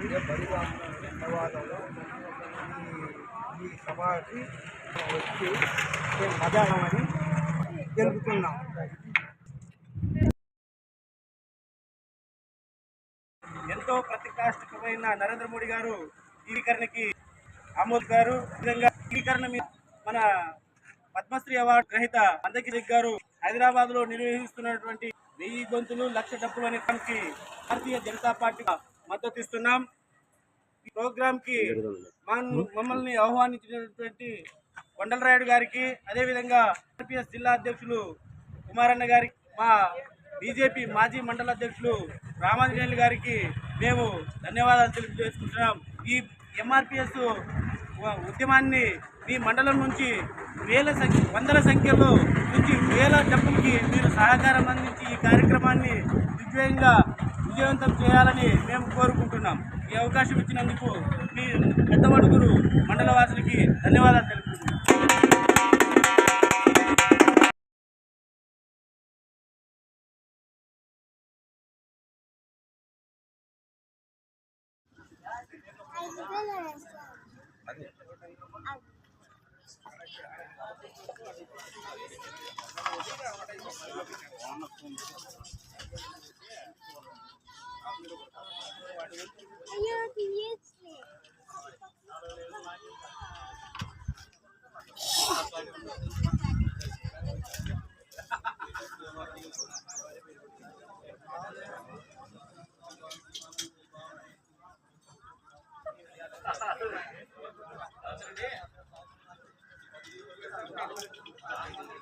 ధన్యవాదాలు ఈ ఈ సభకి వచ్చి మేము తెలుపుతున్నాం. ఎంతో ప్రతిష్టాత్మకమైన నరేంద్ర మోడీ గారు టీవీకరణకి ఆమోద్ గారు. ఈ విధంగా టీవీకరణ మన పద్మశ్రీ అవార్డు గ్రహీత అందగిరి గారు హైదరాబాద్లో నిర్వహిస్తున్నటువంటి వెయ్యి గొంతులు లక్ష డబ్బులు అనే దానికి భారతీయ జనతా పార్టీ మద్దతు ఇస్తున్నాం ఈ ప్రోగ్రామ్కి మమ్మల్ని ఆహ్వానించినటువంటి కొండలరాయుడు గారికి అదేవిధంగా ఆర్పిఎస్ జిల్లా అధ్యక్షులు కుమారన్న గారికి మా బీజేపీ మాజీ మండల అధ్యక్షులు రామాంజనేయులు గారికి మేము ధన్యవాదాలు తెలియజేసుకుంటున్నాం. ఈ ఎంఆర్పిఎస్ ఉద్యమాన్ని మీ మండలం నుంచి వేల సంఖ్య వందల సంఖ్యలో నుంచి వేల డబ్బులకి మీరు సహకారం అందించి ఈ కార్యక్రమాన్ని విజయంగా విజయవంతం చేయాలని మేము కోరుకుంటున్నాం. ఈ అవకాశం ఇచ్చినందుకు మీ పెద్దవడుగురు మండలవాసులకి ధన్యవాదాలు తెలుపుతున్నాం అయ్యో Thank you.